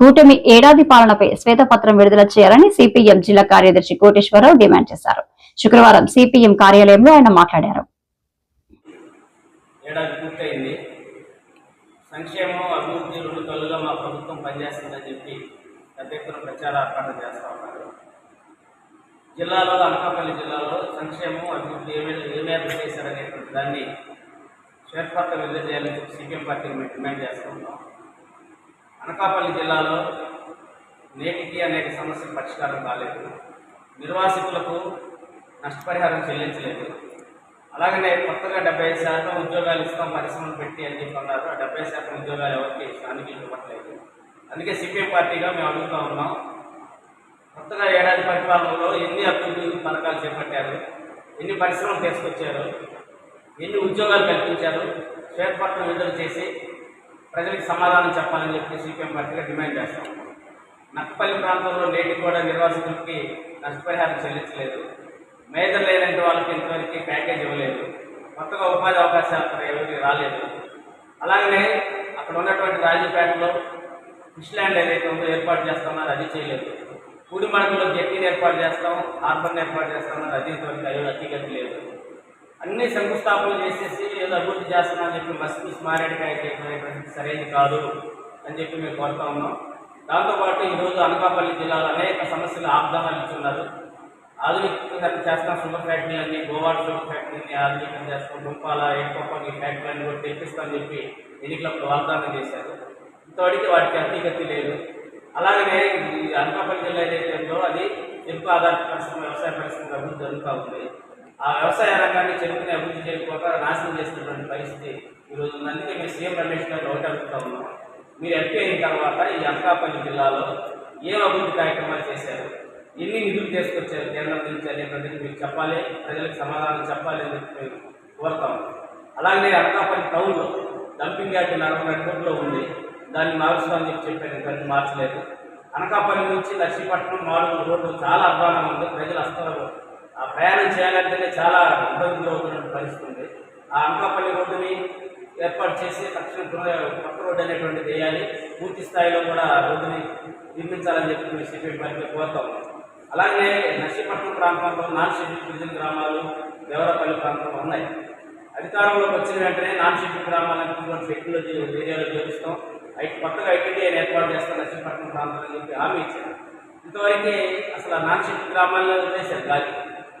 కూటమి ఏడాది పాలనపై శ్వేతపత్రం విడుదల చేయాలని సిపిఎం జిల్లా కార్యదర్శి కోటేశ్వరరావు డిమాండ్ చేశారు. శుక్రవారం సిపిఎం కార్యాలయంలో ఆయన మాట్లాడారు. ఏడాది పూర్తయింది. సంక్షేమం అభివృద్ధి రెండు కళ్ళుగా మా ప్రభుత్వం పనిచేస్తుందని చెప్పి పెద్ద ఎత్తున ప్రచార చేస్తూ ఉన్నారు. జిల్లాలో అనకాపల్లి జిల్లాలో సంక్షేమం అభివృద్ధి ఏమేమి ఏమేమి చేశారనేటువంటి దాన్ని శ్వేతపత్రం విడుదల చేయాలని చెప్పి సిపిఎం పార్టీని మేము డిమాండ్ చేస్తూ ఉన్నాం. అనకాపల్లి జిల్లాలో నేటికి అనేక సమస్యలు పరిష్కారం కాలేదు. నిర్వాసితులకు నష్టపరిహారం చెల్లించలేదు. అలాగనే కొత్తగా డెబ్బై శాతం ఉద్యోగాలు ఇస్తాం పరిశ్రమలు పెట్టి అని చెప్పి అన్నారు ఆ డెబ్బై శాతం ఉద్యోగాలు ఎవరికి స్థానికులు ఇవ్వట్లేదు. అందుకే సిపిఎం పార్టీగా మేము అడుగుతూ ఉన్నాం. కొత్తగా ఏడాది పరిపాలనలో ఎన్ని అభివృద్ధి పథకాలు చేపట్టారు ఎన్ని పరిశ్రమలు తీసుకొచ్చారు ఎన్ని ఉద్యోగాలు కల్పించారు శ్వేతపత్రం విడుదల చేసి ప్రజలకు సమాధానం చెప్పాలని చెప్పి సిపిఎం పార్టీగా డిమాండ్ చేస్తాం. నక్కపల్లి ప్రాంతంలో నేటికి కూడా నిర్వాసితులకి నష్టపరిహారం చెల్లించలేదు. మేజర్ లేనంటే వాళ్ళకి ఇంతవరకు ప్యాకేజ్ ఇవ్వలేదు. కొత్తగా ఉపాధి అవకాశాలు ఎవరికి రాలేదు. అలాగనే అక్కడ ఉన్నటువంటి రాజీపేటలో ఫిష్ ల్యాండ్ ఏదైతే ఉందో ఏర్పాటు చేస్తామన్నారు అది చేయలేదు. కూడిమడకలో జట్టీని ఏర్పాటు చేస్తాం హార్బర్ని ఏర్పాటు చేస్తామన్నారు అది ఇంతవరకు అయ్యో అతిగతి లేదు. అన్ని శంకుస్థాపనలు చేసేసి ఏదో అభివృద్ధి చేస్తున్నామని చెప్పి మస్కి మారేడుకాయ చేయడం సరైనది కాదు అని చెప్పి మేము కోరుతా ఉన్నాం. దాంతోపాటు ఈరోజు అనకాపల్లి జిల్లాలో అనేక సమస్యలు ఆబ్దానాలు ఇచ్చున్నారు. ఆధునికీకరణ చేస్తాం షుగర్ ఫ్యాక్టరీలన్నీ గోవాడ షుగర్ ఫ్యాక్టరీని ఆధునికం చేస్తాం గుంపాల ఎక్కువ ఈ ఫ్యాక్టరీలన్నీ కూడా తెప్పిస్తామని చెప్పి ఎన్నికలప్పుడు వాగ్దానం చేశారు. ఇంతవరకు వాటికి అతిగతి లేదు. అలాగనే అనకాపల్లి జిల్లా ఏదైతే ఉందో అది ఎక్కువ ఆధారిత పరిశ్రమ వ్యవసాయ పరిశ్రమ అభివృద్ధి జరుగుతూ ఉంది. ఆ వ్యవసాయ రంగాన్ని చెరుకుని అభివృద్ధి చేయకపోక నాశనం చేస్తున్నటువంటి పరిస్థితి ఈరోజు ఉందని అందుకే మేము సీఎం రమేష్ గారు ఒకటి అడుగుతా ఉన్నాం. మీరు ఎంపీ అయిన తర్వాత ఈ అనకాపల్లి జిల్లాలో ఏం అభివృద్ధి కార్యక్రమాలు చేశారు? ఎన్ని నిధులు తీసుకొచ్చారు కేంద్రం నుంచి అనేటువంటిది మీరు చెప్పాలి ప్రజలకు సమాధానం చెప్పాలి అని చెప్పి మేము కోరుతాం అలాగే అనకాపల్లి టౌన్లో డంపింగ్ యార్డ్ నలభై కోట్లో ఉంది. దాన్ని మారుస్తామని చెప్పి చెప్పాను దాన్ని మార్చలేదు. అనకాపల్లి నుంచి లక్ష్మీపట్నం నాలుగు రోడ్డు చాలా అధ్వానం ఉంది. ప్రజలు అస్తలు ఆ ప్రయాణం చేయాలంటేనే చాలా ఇబ్బందిగా ఉన్నటువంటి పరిస్థితి ఉంది. ఆ అంకాపల్లి రోడ్డుని ఏర్పాటు చేసి తక్షణ కొత్త రోడ్డు అనేటువంటిది వేయాలి. పూర్తి స్థాయిలో కూడా రోడ్డుని నిర్మించాలని చెప్పి మేము సిపిఎం పార్టీలో కోరుతాం అలాగే నర్సీపట్నం ప్రాంతంలో నాన్ షెడ్యూల్ గిరిజన గ్రామాలు దేవరపల్లి ప్రాంతంలో ఉన్నాయి. అధికారంలోకి వచ్చిన వెంటనే నాన్ షెడ్యూల్ గ్రామాలను టెక్నాలజీ ఏరియాలో చేపిస్తాం ఐ కొత్తగా ఐటీఐ ఏర్పాటు చేస్తాం నర్సీపట్నం ప్రాంతం అని చెప్పి హామీ ఇచ్చారు. ఇంతవరకు అసలు ఆ నాన్ షెడ్యూల్ గ్రామాల్లో చేశారు గాలి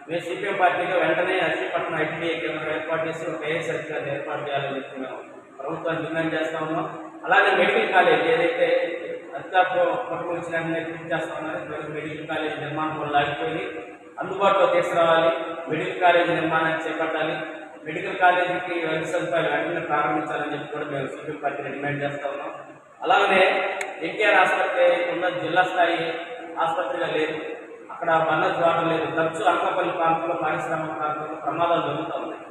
మేము సిపిఎం పార్టీగా వెంటనే నర్సీపట్నం ఐటీఐ కేంద్రం ఏర్పాటు చేసి ఒక ఏఎస్ఎస్ గారిని ఏర్పాటు చేయాలని చెప్పి మేము ప్రభుత్వాన్ని డిమాండ్ చేస్తా ఉన్నాం. అలాగే మెడికల్ కాలేజ్ ఏదైతే అత్యాపు పట్టుకొచ్చిన వెంటనే చేస్తా మెడికల్ కాలేజ్ నిర్మాణం కూడా లాగిపోయింది. అందుబాటులో తీసుకురావాలి మెడికల్ కాలేజ్ నిర్మాణాన్ని చేపట్టాలి మెడికల్ కాలేజీకి వైద్య సదుపాయాలు వెంటనే ప్రారంభించాలని చెప్పి కూడా మేము సిపిఎం పార్టీని డిమాండ్ చేస్తా ఉన్నాం. అలాగనే ఎన్టీఆర్ ఆసుపత్రి ఉన్న జిల్లా స్థాయి ఆసుపత్రిగా లేదు. అక్కడ బందర్ ద్వారం లేదు. తరచు అనకాపల్లి ప్రాంతంలో పారిశ్రామిక ప్రాంతంలో ప్రమాదాలు జరుగుతూ ఉన్నాయి.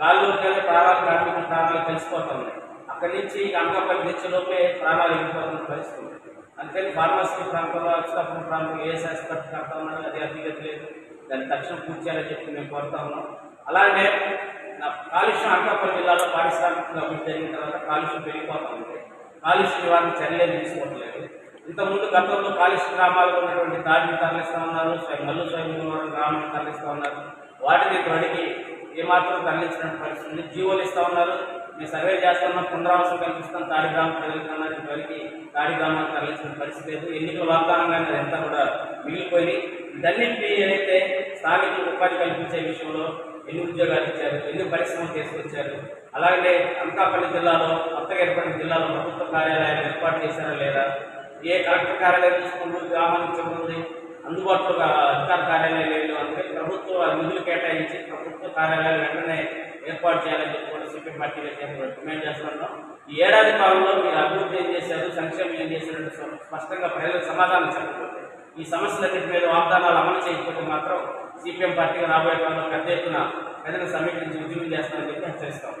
గాల్లోకి వెళ్ళి ప్రాణాలు కార్మికుల ప్రాణాలు కలిసిపోతూ ఉన్నాయి. అక్కడి నుంచి అనకాపల్లి నుంచి లోపే ప్రాణాలు ఎగిపోతున్న పరిస్థితి ఉంది. అందుకని ఫార్మసీ ప్రాంతంలో అక్షరాపురం ప్రాంతంలో ఏ శాస్త్రం కడతా ఉన్నారు అది అధిగతి లేదు దాన్ని తక్షణం పూర్తి చేయాలని చెప్పి మేము కోరుతా ఉన్నాం. అలాగే నా కాలుష్యం అనకాపల్లి జిల్లాలో పారిశ్రామికంగా అభివృద్ధి జరిగిన తర్వాత కాలుష్యం పెరిగిపోతూ ఉంది. కాలుష్య నివారణ చర్యలు తీసుకోవట్లేదు. ఇంతకుముందు గతంలో కాలుష్య గ్రామాల్లో ఉన్నటువంటి దాడిని తరలిస్తూ ఉన్నారు మల్లు స్వయం గ్రామాన్ని తరలిస్తూ ఉన్నారు. వాటిని త్వడికి ఏమాత్రం తరలించడానికి పరిస్థితి ఉంది. జీవోలు ఇస్తూ ఉన్నారు. మేము సర్వే చేస్తున్నాం పునరావాసం కల్పిస్తాం తాడి గ్రామం ప్రజలకు అన్నారు. ఇంతవరకు తాడి గ్రామాన్ని తరలించిన పరిస్థితి లేదు. ఎన్నికల వాగ్దానంగా అదంతా కూడా మిగిలిపోయి ఇదన్నింటినీ ఏదైతే స్థానికులకు ఉపాధి కల్పించే విషయంలో ఎన్ని ఉద్యోగాలు ఇచ్చారు ఎన్ని పరిశ్రమలు తీసుకొచ్చారు అలాగే అనకాపల్లి జిల్లాలో కొత్తగా ఏర్పడిన జిల్లాలో ప్రభుత్వ కార్యాలయాలు ఏర్పాటు చేశారా లేదా ఏ కలెక్టర్ కార్యాలయం తీసుకుంటూ గ్రామానికి చెబుతుంది అందుబాటులో అధికార కార్యాలయాలు లేదు. అంటే ప్రభుత్వ నిధులు కేటాయించి ప్రభుత్వ కార్యాలయాలు వెంటనే ఏర్పాటు చేయాలని చెప్పి కూడా సిపిఎం పార్టీగా డిమాండ్ చేస్తున్నాం ఈ ఏడాది కాలంలో మీరు అభివృద్ధి ఏం చేశారు? సంక్షేమం ఏం చేశారంటే స్పష్టంగా ప్రజలకు సమాధానం చెప్పకపోతే ఈ సమస్యలన్నింటి మీద వాగ్దానాలు అమలు చేయకపోతే మాత్రం సిపిఎం పార్టీగా రాబోయే కాలంలో పెద్ద ఎత్తున ప్రజలను సమీక్షించి ఉద్యమం చేస్తామని చెప్పి హెచ్చరిస్తాం.